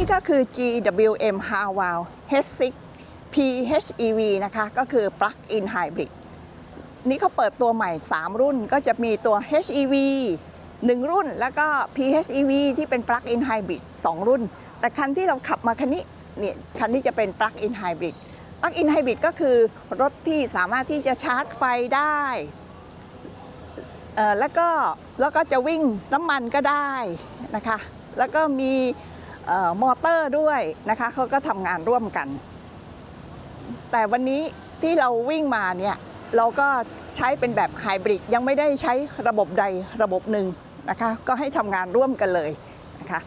นี้ก็คือ GWM h a r w a l H6 PHEV นะคะ ก็คือ Plug-in Hybrid นี่เขาเปิดตัวใหม่ 3 รุ่นก็จะมีตัว HEV 1 รุ่น แล้วก็ PHEV ที่เป็น Plug-in Hybrid 2 รุ่น แต่คันที่เราขับมาคันนี้เนี่ยคันนี้จะเป็น Plug-in Hybrid Plug-in Hybrid ก็คือรถที่สามารถที่จะชาร์จไฟได้แล้วก็แล้วก็จะวิ่งน้ำมันก็ได้นะคะ แล้วก็มี มอเตอร์ด้วยนะคะเขาก็ทำงานร่วมกัน แต่วันนี้ที่เราวิ่งมาเนี่ยเราก็ใช้เป็นแบบไฮบริดยังไม่ได้ใช้ระบบใดระบบหนึ่งนะคะก็ให้ทำงานร่วมกันเลยนะคะ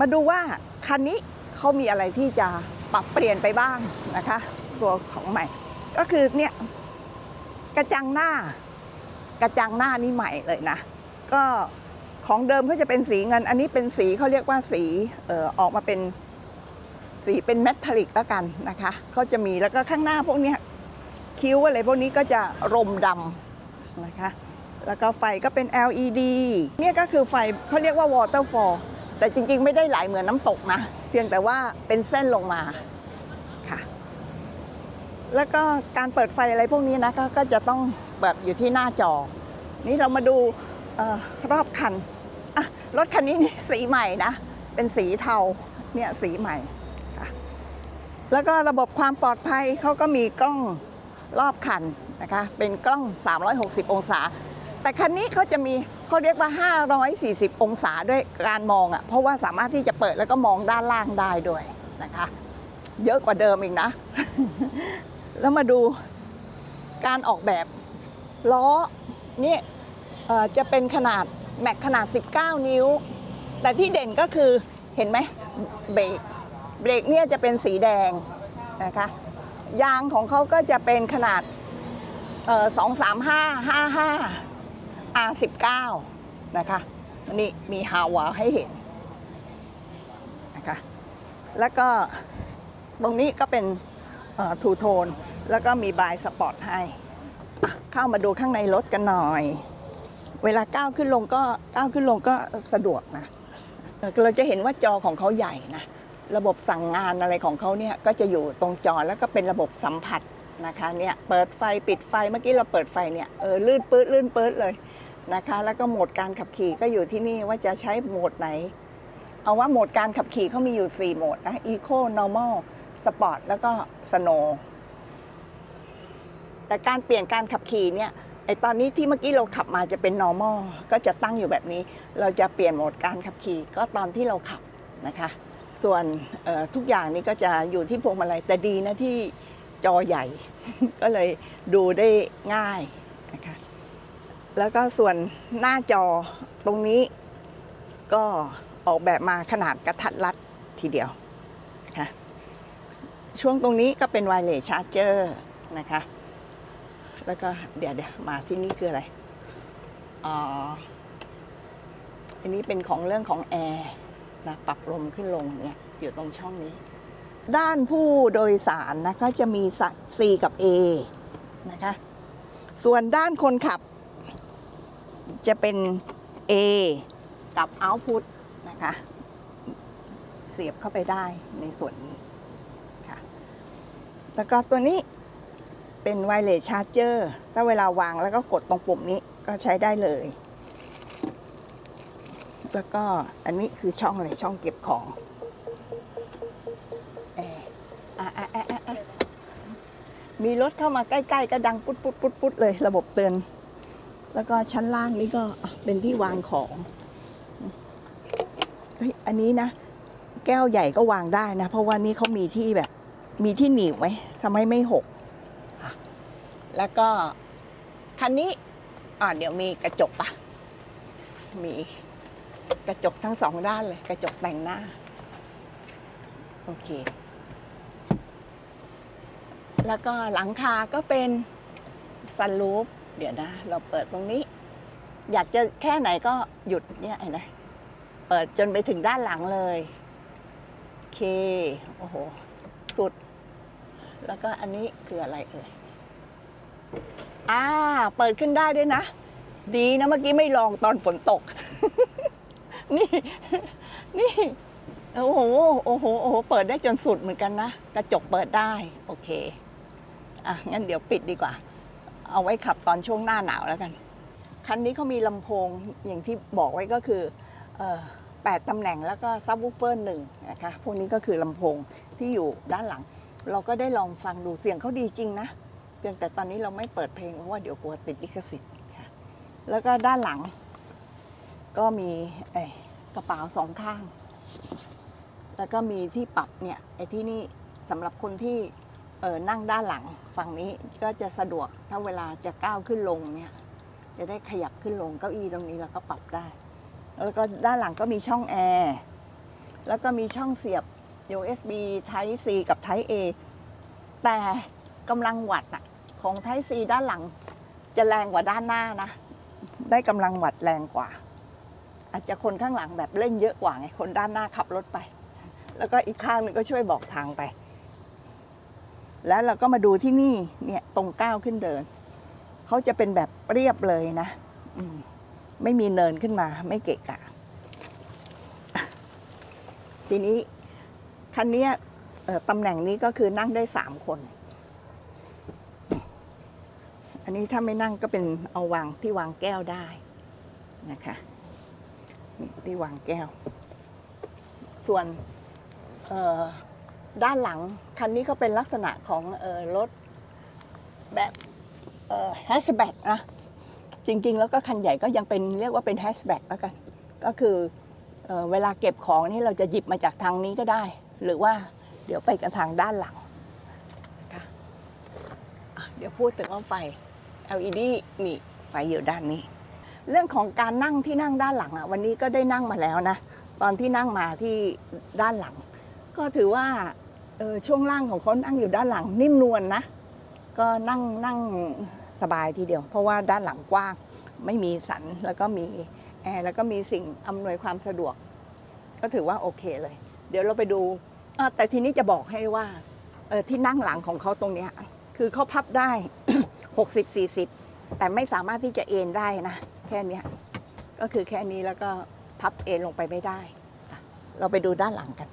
มาดูว่าคันนี้เขามีอะไรที่จะปรับเปลี่ยนไปบ้างนะคะตัวของใหม่ ก็คือเนี่ยกระจังหน้ากระจังหน้านี่ใหม่เลยนะ ก็ ของเดิมก็จะเป็นสีเงิน อันนี้เป็นสีเขาเรียกว่าสีเออออกมาเป็นสีเป็นเมทัลิกแล้วกันนะคะ ก็จะมีแล้วก็ข้างหน้าพวกนี้คิ้วอะไรพวกนี้ก็จะรมดำนะคะ แล้วก็ไฟก็เป็น LED เนี่ยก็คือไฟเขาเรียกว่า waterfall แต่จริงๆ ไม่ได้ไหลเหมือนน้ำตกนะ เพียงแต่ว่าเป็นเส้นลงมาค่ะ แล้วก็การเปิดไฟอะไรพวกนี้นะก็ก็จะต้องแบบอยู่ที่หน้าจอ นี่เรามาดูออรอบคัน รถคันนี้นี่สีใหม่นะ เป็นสีเทา เนี่ยสีใหม่ค่ะแล้วก็ระบบความปลอดภัยเขาก็มีกล้องรอบคันนะคะ เป็นกล้อง 360 องศา แต่คันนี้เขาจะมีเขาเรียกว่า 540 องศาด้วยการมองอะ่ะ เพราะว่าสามารถที่จะเปิดแล้วก็มองด้านล่างได้ด้วยนะคะ เยอะกว่าเดิมอีกนะ แล้วมาดูการออกแบบล้อนี่จะเป็นขนาด แม็กขนาด 19 นิ้ว แต่ที่เด่นก็คือเห็นไหมเบรกเบรกเนี่ยจะเป็นสีแดงนะคะยางของเขาก็จะเป็นขนาดสองสามห้าห้าห้า R19 นะคะนี่มีฮาวาให้เห็นนะคะแล้วก็ตรงนี้ก็เป็นทูโทน แล้วก็มีบายสปอร์ตให้เข้ามาดูข้างในรถกันหน่อย เวลาก้าวขึ้นลงก็ก้าวขึ้นลงก็สะดวกนะเราจะเห็นว่าจอของเขาใหญ่นะระบบสั่งงานอะไรของเขาเนี่ยก็จะอยู่ตรงจอแล้วก็เป็นระบบสัมผัสนะคะเนี่ยเปิดไฟปิดไฟเมื่อกี้เราเปิดไฟเนี่ยเออลื่นปื๊ดลื่นปื๊ดเลยนะคะ แล้วก็โหมดการขับขี่ก็อยู่ที่นี่ว่าจะใช้โหมดไหน เอาว่าโหมดการขับขี่เขามีอยู่ 4 โหมดนะ Eco Normal Sport แล้วก็ Snow แต่การเปลี่ยนการขับขี่เนี่ย ไอตอนนี้ที่เมื่อกี้เราขับมาจะเป็น normal ก็จะตั้งอยู่แบบนี้ เราจะเปลี่ยนโหมดการขับขี่ ก็ตอนที่เราขับนะคะ ส่วนทุกอย่างนี้ก็จะอยู่ที่พวงมาลัยแต่ดีนะที่จอใหญ่ ก็เลยดูได้ง่ายนะคะแล้วก็ส่วนหน้าจอตรงนี้ก็ออกแบบมาขนาดกระทัดรัดทีเดียวนะคะช่วงตรงนี้ก็เป็นไวเลสชาร์เจอร์นะคะ แล้วก็เดี๋ยวเดี๋ยวมาที่นี่คืออะไรอ๋ออันนี้เป็นของเรื่องของแอร์นะปรับลมขึ้นลงเนี่ยอยู่ตรงช่องนี้ ด้านผู้โดยสารนะก็จะมีสัก C กับ A นะคะส่วนด้านคนขับ จะเป็น A กับ Output นะคะเสียบเข้าไปได้ในส่วนนี้ค่ะแล้วก็ตัวนี้ เป็นไวเลสชาร์เจอร์ถ้าเวลาวางแล้วก็กดตรงปุ่มนี้ก็ใช้ได้เลย แล้วก็อันนี้คือช่องอะไรช่องเก็บของแอร์อะอะอะอะอะมีรถเข้ามาใกล้ ๆ ก็ดังปุ๊ดปุ๊ดปุ๊ดปุ๊ดเลย ระบบเตือน แล้วก็ชั้นล่างนี่ก็เป็นที่วางของเฮ้ยอันนี้นะ แก้วใหญ่ก็วางได้นะ เพราะว่านี่เขามีที่แบบ มีที่หนีบไว้ทำให้ไม่หก แล้วก็คันนี้อ่าเดี๋ยวมีกระจกปะมีกระจกทั้งสองด้านเลย กระจกแต่งหน้า โอเค แล้วก็หลังคาก็เป็นซันรูฟเดี๋ยวนะ เราเปิดตรงนี้ อยากจะแค่ไหนก็หยุดเนี่ยนไหมเปิดจนไปถึงด้านหลังเลย โอเค โอ้โห สุด แล้วก็อันนี้คืออะไรเอ่ย อ่า เปิดขึ้นได้ด้วยนะ ดีนะเมื่อกี้ไม่ลองตอนฝนตก นี่ นี่ โอ้โห โอ้โห โอ้โห เปิดได้จนสุดเหมือนกันนะ กระจกเปิดได้ โอเค อะ งั้นเดี๋ยวปิดดีกว่า เอาไว้ขับตอนช่วงหน้าหนาวแล้วกัน คันนี้เขามีลำโพงอย่างที่บอกไว้ก็คือ เอ่อแปดตำแหน่งแล้วก็ซับวูเฟอร์หนึ่งนะคะ พวกนี้ก็คือลำโพงที่อยู่ด้านหลัง เราก็ได้ลองฟังดูเสียงเขาดีจริงนะ พียงแต่ตอนนี้เราไม่เปิดเพลงเพราะว่าเดี๋ยวกลัวติดลิขสิทธิ์ค่ะแล้วก็ด้านหลัง ก็มีเอ่อกระเป๋าสองข้าง แล้วก็มีที่ปรับเนี่ยไอ้ที่นี่สำหรับคนที่เออนั่งด้านหลังฝั่งนี้ก็จะสะดวกถ้าเวลาจะก้าวขึ้นลงเนี่ยจะได้ขยับขึ้นลงเก้าอี้ตรงนี้เราก็ปรับได้ แล้วก็ด้านหลังก็มีช่องแอร์แล้วก็มีช่องเสียบ USB Type C กับ Type A แต่กำลังวัตต์อะ ของ Type C ด้านหลัง จะแรงกว่าด้านหน้านะ ได้กำลังวัตต์แรงกว่า อาจจะคนข้างหลังแบบเล่นเยอะกว่าไง คนด้านหน้าขับรถไป แล้วก็อีกข้างหนึ่งก็ช่วยบอกทางไป แล้วเราก็มาดูที่นี่เนี่ยตรงก้าวขึ้นเดิน เขาจะเป็นแบบเรียบเลยนะอืมไม่มีเนินขึ้นมาไม่เกะกะอะทีนี้คันเนี้ยเอ่อตำแหน่งนี้ก็คือนั่งได้สามคน อันนี้ถ้าไม่นั่งก็เป็นเอาวางที่วางแก้วได้นะคะนี่ที่วางแก้ว ส่วนด้านหลังคันนี้ก็เป็นลักษณะของออรถแบบแฮชแบ็กนะจริง ๆ แล้วก็คันใหญ่ก็ยังเป็นเรียกว่าเป็นแฮชแบ็กแล้วกัน ก็คือเออเวลาเก็บของนี่เราจะหยิบมาจากทางนี้ก็ได้ หรือว่าเดี๋ยวไปกันทางด้านหลังเดี๋ยวพูดถึงว่าไฟ LED นี่ไฟอยู่ด้านนี้ เรื่องของการนั่งที่นั่งด้านหลังอะวันนี้ก็ได้นั่งมาแล้วนะ ตอนที่นั่งมาที่ด้านหลัง ก็ถือว่าออช่วงล่างของเขานั่งอยู่ด้านหลังนิ่มนวลนะ ก็นั่งนั่งสบายทีเดียว เพราะว่าด้านหลังกว้าง ไม่มีสันแล้วก็มีแอร์แล้วก็มีสิ่งอำนวยความสะดวก ก็ถือว่าโอเคเลย เดี๋ยวเราไปดูแต่ทีนี้จะบอกให้ว่าที่นั่งหลังของเขาตรงนี้คือเขาพับได้ 60 40 แต่ไม่สามารถที่จะเอนได้นะ แค่นี้ก็คือแค่นี้แล้วก็พับเอนลงไปไม่ได้ เราไปดูด้านหลังกัน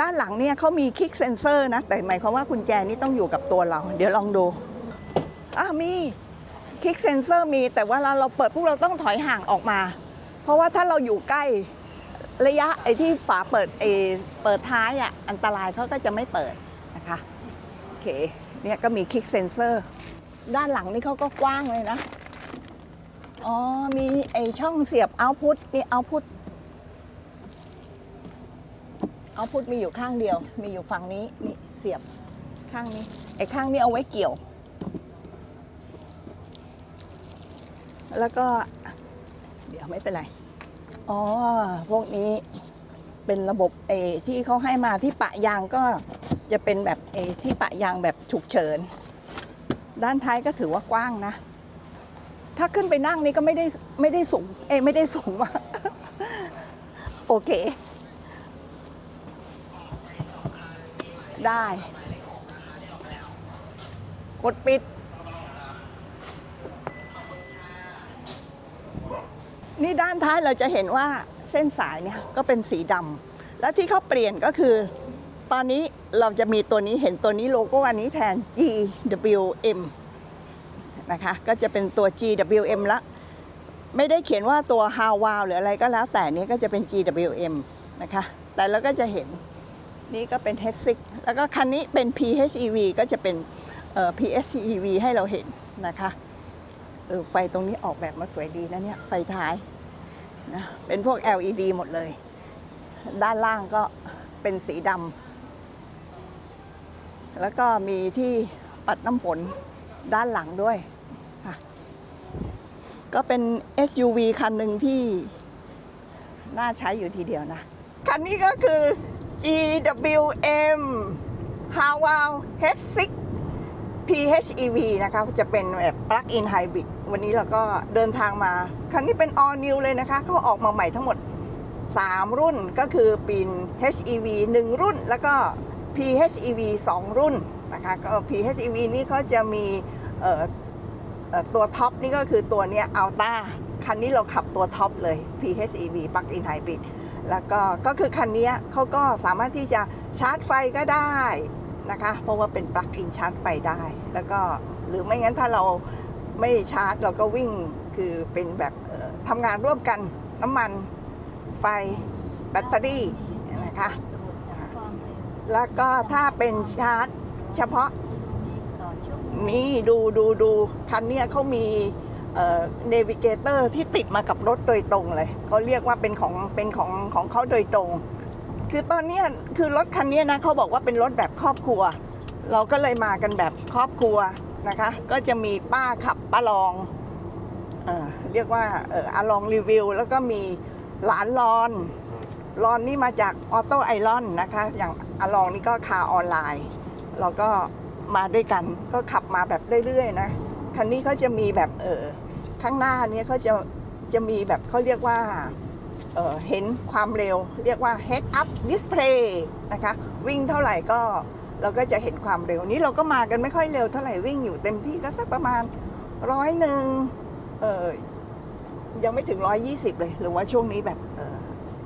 ด้านหลังเนี่ยเขามีคลิกเซนเซอร์นะ แต่หมายความว่ากุญแจนี่ต้องอยู่กับตัวเรา เดี๋ยวลองดูอะมีคลิกเซนเซอร์มี แต่วลาเราเราเปิดพวกเราต้องถอยห่างออกมา เพราะว่าถ้าเราอยู่ใกล้ระยะไอ้ที่ฝาเปิดเอเปิดท้ายอะอันตรายเขาก็จะไม่เปิดนะคะ โอเค เนี่ยก็มีคลิกเซนเซอร์ ด้านหลังนี่เขาก็กว้างเลยนะ อ๋อ มีไอช่องเสียบเอาพุทนี่เอาพุทเอาพุทมีอยู่ข้างเดียว มีอยู่ฝั่งนี้นี่เสียบข้างนี้ ไอข้างนี้เอาไว้เกี่ยว แล้วก็ เดี๋ยวไม่เป็นไร อ๋อ พวกนี้เป็นระบบเอที่เขาให้มาที่ปะยางก็จะเป็นแบบเอที่ปะยางแบบฉุกเฉิน ด้านท้ายก็ถือว่ากว้างนะ ถ้าขึ้นไปนั่งนี่ก็ไม่ได้ไม่ได้สูง เอยไม่ได้สูงมากโอเค ได้ กดปิด นี่ด้านท้ายเราจะเห็นว่าเส้นสายเนี่ยก็เป็นสีดำ แล้วที่เขาเปลี่ยนก็คือตอนนี้ เราจะมีตัวนี้เห็นตัวนี้โลโก้อันนี้แทน GWM นะคะ ก็จะเป็นตัว GWM ละ ไม่ได้เขียนว่าตัว h a w o w หรืออะไรก็แล้วแต่นี้ก็จะเป็น GWM นะคะ แต่เราก็จะเห็นนี่ก็เป็น h 6แล้วก็คันนี้เป็น PHEV ก็จะเป็นเอ่อ PHEV ให้เราเห็นนะคะเออไฟตรงนี้ออกแบบมาสวยดีนะเนี่ย ไฟท้ายนะเป็นพวก LED หมดเลย ด้านล่างก็เป็นสีดำ แล้วก็มีที่ปัดน้ำฝนด้านหลังด้วยค่ะก็เป็น SUV คันหนึ่งที่น่าใช้อยู่ทีเดียวนะ คันนี้ก็คือ GWM h a w a l H6 PHEV นะคะจะเป็นแบบ plug-in hybrid วันนี้เราก็เดินทางมา คันนี้เป็น all new เลยนะคะ เขาออกมาใหม่ทั้งหมด 3 รุ่นก็คือปีน HEV 1 รุ่นแล้วก็ PHEV 2 รุ่นนะคะก็ PHEV นี่เขาจะมีตัวท็อปนี่ก็คือตัวเนี้ย Alta คันนี้เราขับตัวท็อปเลย PHEV Plug-in Hybrid แล้วก็ก็คือคันนี้เขาก็สามารถที่จะชาร์จไฟก็ได้นะคะ เพราะว่าเป็นปลั๊กอินชาร์จไฟได้ แล้วก็หรือไม่งั้นถ้าเราไม่ชาร์จเราก็วิ่งคือเป็นแบบทำงานร่วมกันน้ำมันไฟแบตเตอรี่นะคะ แล้วก็ถ้าเป็นชาร์จเฉพาะนี่ดูดูดูคันเนี้ยเขามีเนวิเกเตอร์ที่ติดมากับรถโดยตรงเลยเขาเรียกว่าเป็นของเป็นของของเขาโดยตรง คือตอนนี้คือรถคันนี้นะเขาบอกว่าเป็นรถแบบครอบครัว เราก็เลยมากันแบบครอบครัวนะคะ ก็จะมีป้าขับป้าลองเออเรียกว่าเอออาลองรีวิว แล้วก็มีหลานรอน รอนนี่มาจากออโต้ไอรอนนะคะ อย่างอลองนี่ก็คาออนไลน์ เราก็มาด้วยกันก็ขับมาแบบเรื่อยๆนะ คันนี้เขาจะมีแบบเออข้างหน้าเนี่ยเขาจะจะมีแบบเขาเรียกว่าเออเห็นความเร็ว เรียกว่า head up display นะคะ วิ่งเท่าไหร่ก็เราก็จะเห็นความเร็วนี้เราก็มากันไม่ค่อยเร็วเท่าไหร่วิ่งอยู่เต็มที่ก็สักประมาณร้อยหนึ่งเออยังไม่ถึงร้อยยี่สิบเลย หรือว่าช่วงนี้แบบเออ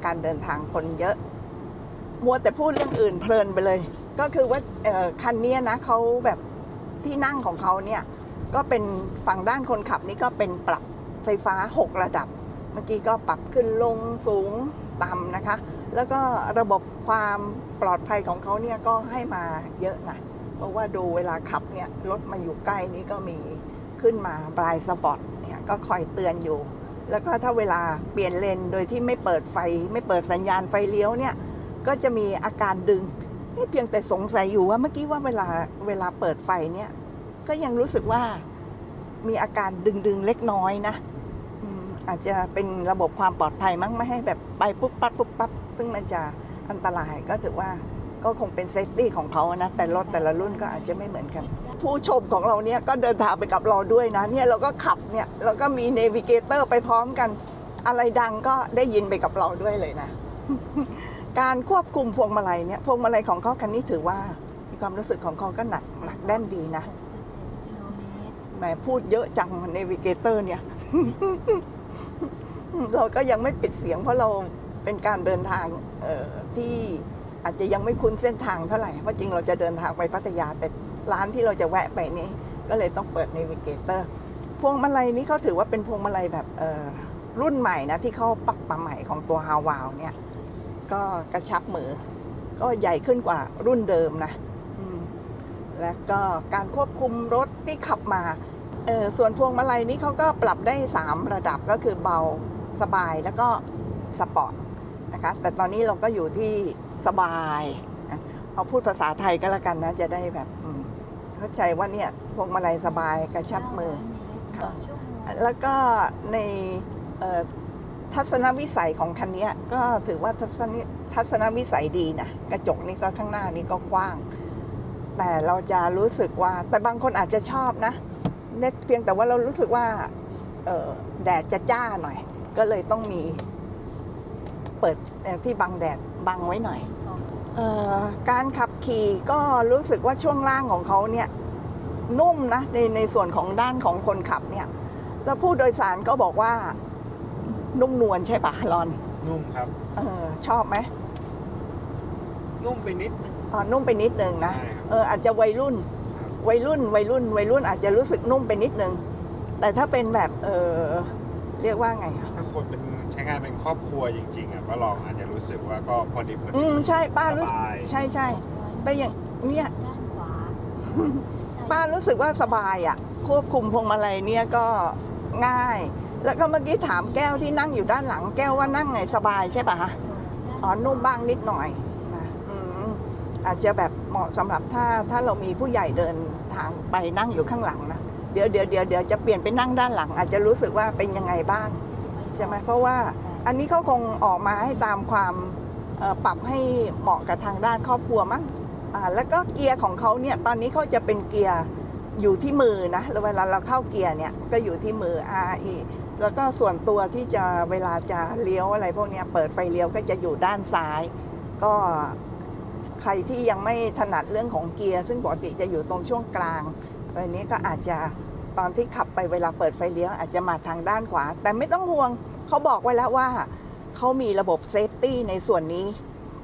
การเดินทางคนเยอะ มัวแต่พูดเรื่องอื่นเพลินไปเลย ก็คือว่าคันนี้นะเขาแบบที่นั่งของเขาเนี่ยก็เป็นฝั่งด้านคนขับนี่ก็เป็นปรับไฟฟ้า 6 ระดับ เมื่อกี้ก็ปรับขึ้นลงสูงต่ำนะคะ แล้วก็ระบบความปลอดภัยของเขาเนี่ยก็ให้มาเยอะนะเพราะว่าดูเวลาขับเนี่ยรถมาอยู่ใกล้นี้ก็มีขึ้นมาบลายสปอตเนี่ยก็คอยเตือนอยู่ แล้วก็ถ้าเวลาเปลี่ยนเลนโดยที่ไม่เปิดไฟ ไม่เปิดสัญญาณไฟเลี้ยวเนี่ยก็จะมีอาการดึงเพียงแต่สงสัยอยู่ว่าเมื่อกี้ว่าเวลาเวลาเปิดไฟเนี่ย ก็ยังรู้สึกว่ามีอาการดึงดึงเล็กน้อยนะอืมอาจจะเป็นระบบความปลอดภัยมั้งไม่ให้แบบไปปุ๊บปั๊บปุ๊บปั๊บซึ่งมันจะอันตรายก็ถือว่าก็คงเป็นเซฟตี้ของเขานะแต่รถแต่ละรุ่นก็อาจจะไม่เหมือนกัน ผู้ชมของเราเนี่ยก็เดินทางไปกับเราด้วยนะเนี่ยเราก็ขับเนี่ยเราก็มีเนวิเกเตอร์ไปพร้อมกัน อะไรดังก็ได้ยินไปกับเราด้วยเลยนะ การควบคุมพวงมาลัยเนี่ยพวงมาลัยของเขาคันนี้ถือว่ามีความรู้สึกของเขาก็หนักหนักแน่นดีนะแหมพูดเยอะจังเนวิเกเตอร์เนี่ย เราก็ยังไม่ปิดเสียงเพราะเราเป็นการเดินทางเอ่อที่อาจจะยังไม่คุ้นเส้นทางเท่าไหร่ เพราะจริงเราจะเดินทางไปพัทยาแต่ ร้านที่เราจะแวะไปนี่ก็เลยต้องเปิดเนวิเกเตอร์พวงมาลัยนี้เขาถือว่าเป็นพวงมาลัยแบบเออรุ่นใหม่นะ ที่เขาปรับมาใหม่ของตัวฮาวาวเนี่ย ก็กระชับมือ ก็ใหญ่ขึ้นกว่ารุ่นเดิมนะมและก็การควบคุมรถที่ขับมาเออส่วนพวงมาลัยนี้เขาก็ปรับได้ 3 ระดับก็คือเบาสบายแล้วก็สปอร์ตนะคะแต่ตอนนี้เราก็อยู่ที่สบาย เอาพูดภาษาไทยก็แล้วกันนะ จะได้แบบ เข้าใจว่าเนี่ยพวงมาลัยสบายกระชับมือค่ะแล้วก็ในทัศนวิสัยของคันนี้ก็ถือว่าทัศนทัศนวิสัยดีนะกระจกนี่ก็ข้างหน้านี่ก็กว้าง แต่เราจะรู้สึกว่าแต่บางคนอาจจะชอบนะเน็ตเพียงแต่ว่าเรารู้สึกว่าแดดจะจ้าหน่อย ก็เลยต้องมีเปิดที่บังแดดบังไว้หน่อย การขับขี่ก็รู้สึกว่าช่วงล่างของเขาเนี่ยนุ่มนะในในส่วนของด้านของคนขับเนี่ย แล้วผู้โดยสารก็บอกว่านุ่มนวลใช่ปะรอน นุ่มครับ เออชอบไหมนุ่มไปนิดนึงอ๋อนุ่มไปนิดนึงนะใช่ครับเอออาจจะวัยรุ่น วัยรุ่น วัยรุ่น วัยรุ่นอาจจะรู้สึกนุ่มไปนิดนึง แต่ถ้าเป็นแบบเออเรียกว่าไงอะถ้าคนเป็นใช้งานเป็นครอบครัวจริงๆอะก็ลองอาจจะ รู้สึกว่าก็พอดีพออืดีมใช่ป้ารู้สึกสบาย ใช่ใช่แต่อย่างเนี่ย ด้านขวาป้ารู้สึกว่าสบายอะควบคุมพวงมาลัยเนี่ยก็ง่าย แล้วก็เมื่อกี้ถามแก้วที่นั่งอยู่ด้านหลังแก้วว่านั่งไงสบายใช่ปะฮะอ๋อนุ่มบ้างนิดหน่อยนะอืมอาจจะแบบเหมาะสำหรับถ้าถ้าเรามีผู้ใหญ่เดินทางไปนั่งอยู่ข้างหลังนะเดี๋ยวเดี๋ยวเดี๋ยวเดี๋ยวจะเปลี่ยนไปนั่งด้านหลัง อาจจะรู้สึกว่าเป็นยังไงบ้างใช่ไหมเพราะว่า อันนี้เขาคงออกมาให้ตามความปรับให้เหมาะกับทางด้านครอบครัวมั้งแล้วก็เกียร์ของเขาเนี่ยตอนนี้เขาจะเป็นเกียร์อยู่ที่มือนะแล้วเวลาเราเข้าเกียร์เนี่ยก็อยู่ที่มือ R E แล้วก็ส่วนตัวที่จะเวลาจะเลี้ยวอะไรพวกนี้เปิดไฟเลี้ยวก็จะอยู่ด้านซ้าย ก็ใครที่ยังไม่ถนัดเรื่องของเกียร์ ซึ่งปกติจะอยู่ตรงช่วงกลางอะไรนี้ก็อาจจะตอนที่ขับไปเวลาเปิดไฟเลี้ยวอาจจะมาทางด้านขวา แต่ไม่ต้องห่วง เขาบอกไว้แล้วว่า เขามีระบบเซฟตี้ในส่วนนี้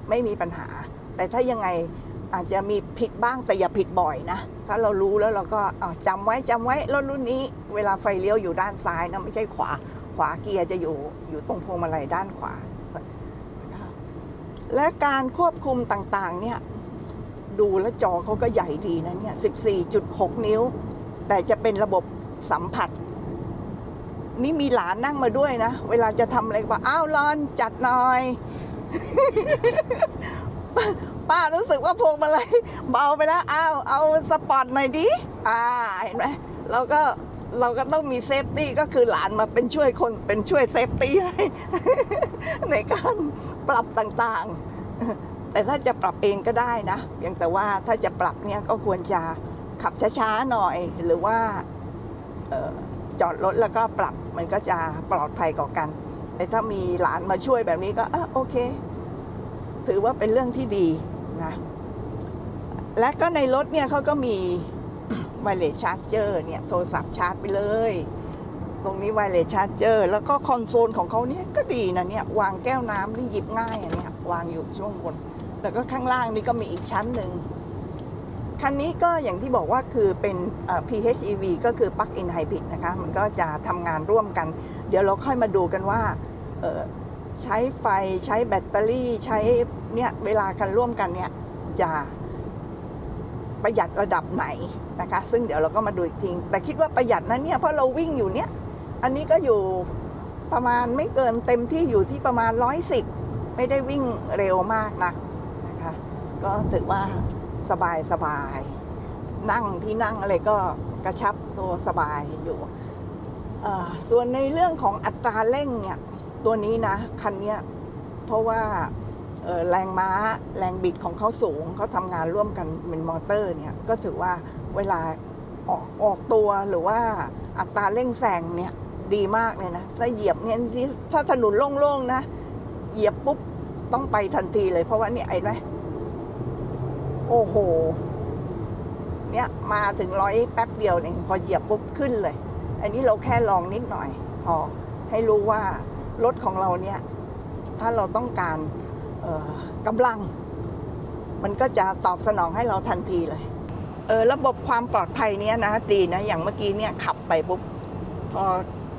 ไม่มีปัญหา แต่ถ้ายังไงอาจจะมีผิดบ้างแต่อย่าผิดบ่อยนะ ถ้าเรารู้แล้วเราก็เอาจำไว้จำไว้รถรุ่นนี้ เวลาไฟเลี้ยวอยู่ด้านซ้ายนะไม่ใช่ขวา ขวาเกียร์จะอยู่อยู่ตรงพวงมาลัยด้านขวา และการควบคุมต่างๆเนี่ยดูแล้วจอเขาก็ใหญ่ดีนะเนี่ย 14.6 นิ้ว แต่จะเป็นระบบสัมผัส นี่มีหลานนั่งมาด้วยนะ เวลาจะทำอะไรก็บอกอ้าวรอนจัดหน่อย ป้ารู้สึกว่าพวงมาลัยเบาไปแล้วอ้าวเอาสปอร์ตหน่อยดิอ่าเห็นไหมเราก็เราก็ต้องมีเซฟตี้ก็คือหลานมาเป็นช่วยคนเป็นช่วยเซฟตี้ให้ ในการปรับต่างๆ แต่ถ้าจะปรับเองก็ได้นะเพียงแต่ว่าถ้าจะปรับเนี่ยก็ควรจะขับช้าๆหน่อยหรือว่า เออ จอดรถแล้วก็ปรับมันก็จะปลอดภัยกว่ากัน แต่ถ้ามีหลานมาช่วยแบบนี้ก็อะโอเค ถือว่าเป็นเรื่องที่ดีนะ และก็ในรถเนี่ยเขาก็มีไวเลสชาร์จเจอร์เนี่ยโทรศัพท์ชาร์จไปเลย ตรงนี้ไวเลสชาร์จเจอร์แล้วก็คอนโซลของเขาเนี่ยก็ดีนะเนี่ยวางแก้วน้ำนี่หยิบง่ายอันเนี้ยวางอยู่ช่วงบน แต่ก็ข้างล่างนี่ก็มีอีกชั้นหนึ่ง คันนี้ก็อย่างที่บอกว่าคือเป็น PHEV ก็คือ Plug-in Hybrid นะคะ มันก็จะทำงานร่วมกัน เดี๋ยวเราค่อยมาดูกันว่าใช้ไฟใช้แบตเตอรี่ใช้เนี่ยเวลากันร่วมกันเนี่ยจะประหยัดระดับไหนนะคะ ซึ่งเดี๋ยวเราก็มาดูอีกทีแต่คิดว่าประหยัดนะเนี่ยเพราะเราวิ่งอยู่เนี่ย อันนี้ก็อยู่ประมาณไม่เกินเต็มที่อยู่ที่ประมาณ 110 ไม่ได้วิ่งเร็วมากนักนะคะ ก็ถือว่า สบายสบาย นั่งที่นั่งอะไรก็กระชับตัวสบายอยู่ส่วนในเรื่องของอัตราเร่งเนี่ย ตัวนี้นะ คันเนี้ยเพราะว่าแรงม้าแรงบิดของเขาสูงเขาทำงานร่วมกันเป็นมอเตอร์เนี่ย ก็ถือว่าเวลาออกออกตัวหรือว่าอัตราเร่งแซงเนี่ยดีมากเลยนะ ถ้าเหยียบเนี่ยถ้าถนนโล่งๆนะ เหยียบปุ๊บต้องไปทันทีเลยเพราะว่าเนี่ยไอ้ไหม โอ้โห เนี่ยมาถึงร้อยแป๊บเดียวเองพอเหยียบปุ๊บขึ้นเลย อันนี้เราแค่ลองนิดหน่อย พอให้รู้ว่ารถของเราเนี่ย ถ้าเราต้องการกำลัง มันก็จะตอบสนองให้เราทันทีเลยเออระบบความปลอดภัยเนี้ยนะดีนะ อย่างเมื่อกี้เนี่ยขับไปปุ๊บพอ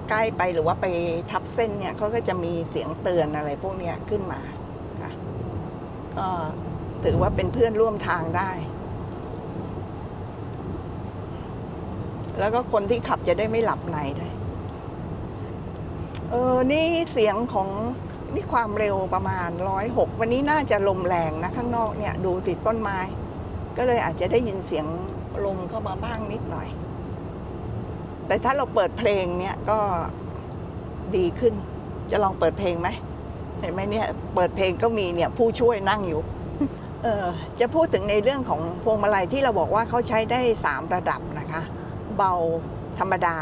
ใกล้ไปหรือว่าไปทับเส้นเนี่ยเขาก็จะมีเสียงเตือนอะไรพวกเนี้ยขึ้นมาค่ะก็ ถือว่าเป็นเพื่อนร่วมทางได้ แล้วก็คนที่ขับจะได้ไม่หลับในด้วย เออ นี่เสียงของนี่ความเร็วประมาณร้อยหกวันนี้น่าจะลมแรงนะข้างนอกเนี่ย ดูสิต้นไม้ ก็เลยอาจจะได้ยินเสียงลมเข้ามาบ้างนิดหน่อย แต่ถ้าเราเปิดเพลงเนี่ยก็ดีขึ้น จะลองเปิดเพลงไหมเห็นไหมเนี่ย เปิดเพลงก็มีเนี่ยผู้ช่วยนั่งอยู่ จะพูดถึงในเรื่องของพวงมาลัยที่เราบอกว่าเขาใช้ได้ 3 ระดับนะคะ เบาธรรมดา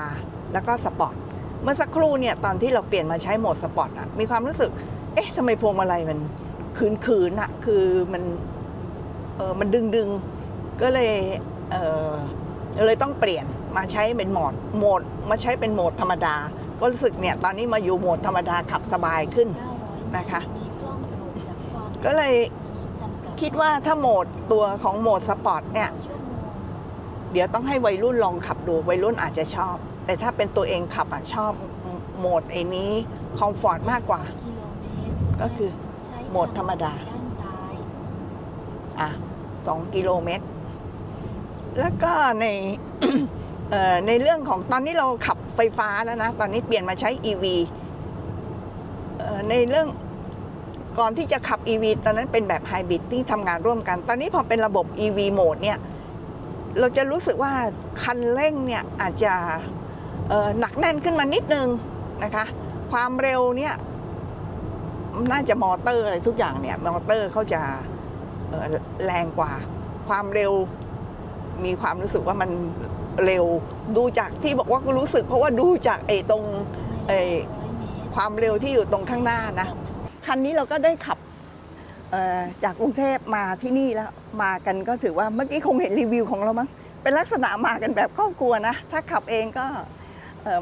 แล้วก็สปอร์ตเมื่อสักครู่เนี่ยตอนที่เราเปลี่ยนมาใช้โหมดสปอร์ตอะมีความรู้สึก เอ๊ะทำไมพวงมาลัยมันคืนคืนๆอะคือมันเออมันดึงดึงๆก็เลยเออเลยต้องเปลี่ยนมาใช้เป็นโหมดโหมดมาใช้เป็นโหมดธรรมดา ก็รู้สึกเนี่ยตอนนี้มาอยู่โหมดธรรมดาขับสบายขึ้นนะคะ ก็เลย คิดว่าถ้าโหมดตัวของโหมดสปอร์ตเนี่ย เดี๋ยวต้องให้วัยรุ่นลองขับดู วัยรุ่นอาจจะชอบ แต่ถ้าเป็นตัวเองขับอะชอบโหมดไอ้นี้คอมฟอร์ตมากกว่า ก็คือโหมดธรรมดา อะสองกิโลเมตร แล้วก็ในในเรื่องของตอนนี้เราขับไฟฟ้าแล้วนะ ตอนนี้เปลี่ยนมาใช้ EV ในเรื่อง ก่อนที่จะขับ EV ตอนนั้นเป็นแบบไฮบริดที่ทำงานร่วมกัน ตอนนี้พอเป็นระบบ EV โหมดเนี่ยเราจะรู้สึกว่าคันเร่งเนี่ยอาจจะหนักแน่นขึ้นมานิดนึงนะคะ ความเร็วเนี่ยน่าจะมอเตอร์อะไรทุกอย่างเนี่ยมอเตอร์เขาจะแรงกว่า ความเร็วมีความรู้สึกว่ามันเร็วดูจากที่บอกว่ารู้สึก เพราะว่าดูจากไอ้ตรงเอ่อความเร็วที่อยู่ตรงข้างหน้านะ คันนี้เราก็ได้ขับจากกรุงเทพมาที่นี่แล้วมากันก็ถือว่าเมื่อกี้คงเห็นรีวิวของเรามั้งเป็นลักษณะมากันแบบครอบครัวนะ ถ้าขับเองก็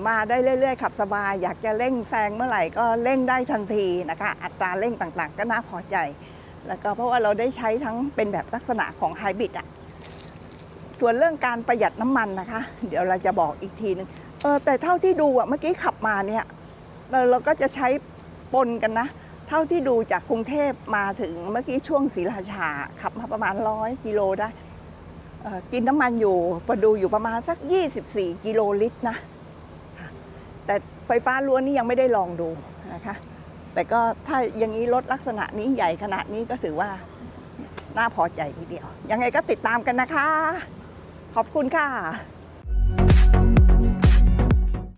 มาได้เรื่อยๆ ขับสบาย อยากจะเร่งแซงเมื่อไหร่ก็เร่งได้ทันทีนะคะ อัตราเร่งต่างๆ ก็น่าพอใจ แล้วก็เพราะว่าเราได้ใช้ทั้งเป็นแบบลักษณะของไฮบริดอะส่วนเรื่องการประหยัดน้ำมันนะคะ เดี๋ยวเราจะบอกอีกทีนึงเออแต่เท่าที่ดูอะเมื่อกี้ขับมาเนี่ยเราก็จะใช้ปนกันนะ เท่าที่ดูจากกรุงเทพมาถึงเมื่อกี้ช่วงศรีราชาขับมาประมาณร้อยกิโลได้กินน้ำมันอยู่ประดูอยู่ประมาณสัก 24 กิโลลิตรนะค่ะแต่ไฟฟ้าล้วนนี่ยังไม่ได้ลองดูนะคะ แต่ก็ถ้าอย่างนี้รถลักษณะนี้ใหญ่ขนาดนี้ก็ถือว่าน่าพอใจทีเดียว ยังไงก็ติดตามกันนะคะ ขอบคุณค่ะ